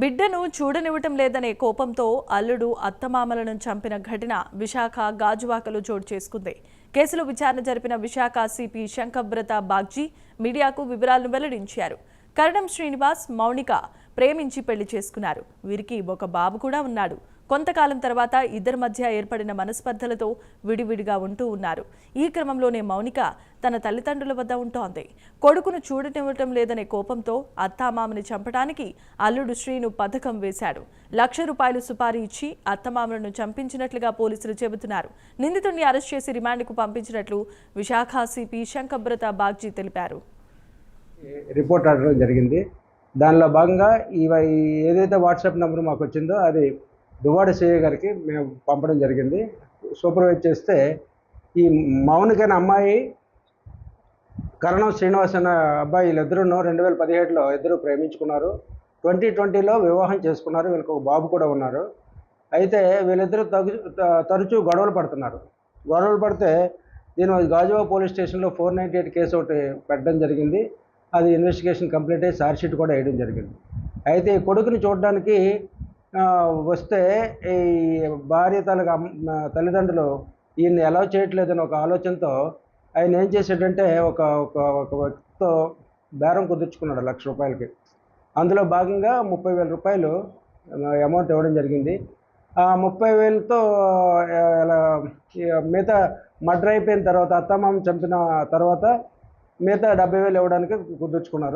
బిడ్డను చూడనివ్వటం లేదనే కోపంతో అల్లుడు అత్తమామలను చంపిన ఘటన విశాఖ గాజువాకలో చోటు చేసుకుంది. కేసులో విచారణ జరిపిన విశాఖ సిపి శంకబ్రత బాగ్జీ మీడియాకు వివరాలను వెల్లడించారు. కరణం శ్రీనివాస్ మౌనిక ప్రేమించి పెళ్ళి చేసుకున్నారు. వీరికి ఒక బాబు కూడా ఉన్నాడు. కొంతకాలం తర్వాత ఇద్దరి మధ్య ఏర్పడిన మనస్పర్ధలతో విడివిడిగా ఉంటూ ఉన్నారు. ఈ క్రమంలోనే మౌనిక తన తల్లిదండ్రుల వద్ద ఉంటోంది. కొడుకును చూడనివ్వటం లేదనే కోపంతో అత్తామామని చంపడానికి అల్లుడు శ్రీను పథకం వేశాడు. లక్ష రూపాయలు సుపారీ ఇచ్చి అత్తమామలను చంపించినట్లుగా పోలీసులు చెబుతున్నారు. నిందితుడిని అరెస్ట్ చేసి రిమాండ్కు పంపించినట్లు విశాఖ సిపి శంకబ్రత బాగ్జీ తెలిపారు. రిపోర్ట్ జరిగింది. దానిలో భాగంగా ఇవి ఏదైతే వాట్సాప్ నెంబర్ మాకు వచ్చిందో అది దువ్వాడ సిఐ గారికి మేము పంపడం జరిగింది. సూపర్వైజ్ చేస్తే ఈ మౌనికైన అమ్మాయి కరణం శ్రీనివాస్ అనే అబ్బాయి వీళ్ళిద్దరూ రెండు వేల పదిహేడులో ఇద్దరు ప్రేమించుకున్నారు. ట్వంటీ ట్వంటీలో వివాహం చేసుకున్నారు. వీళ్ళకి ఒక బాబు కూడా ఉన్నారు. అయితే వీళ్ళిద్దరూ తగు తరచూ గొడవలు పడుతున్నారు. గొడవలు పడితే దీని గాజువా పోలీస్ స్టేషన్లో ఫోర్ నైంటీ ఎయిట్ కేసు ఒకటి పెట్టడం జరిగింది. అది ఇన్వెస్టిగేషన్ కంప్లీట్ అయ్యి ఛార్జ్ షీట్ కూడా వేయడం జరిగింది. అయితే ఈ కొడుకుని చూడడానికి వస్తే ఈ భార్య తలగా తల్లిదండ్రులు ఈయన్ని ఎలా చేయట్లేదని ఒక ఆలోచనతో ఆయన ఏం చేశాడంటే ఒక ఒక ఒక వ్యక్తితో బేరం కుదుర్చుకున్నాడు లక్ష రూపాయలకి. అందులో భాగంగా ముప్పై వేల రూపాయలు అమౌంట్ ఇవ్వడం జరిగింది. ఆ ముప్పై వేలతో ఇలా మిగతా మర్డర్ అయిపోయిన తర్వాత అత్తమామ చంపిన తర్వాత మిగతా డెబ్బై వేలు ఇవ్వడానికి కుదుర్చుకున్నారు.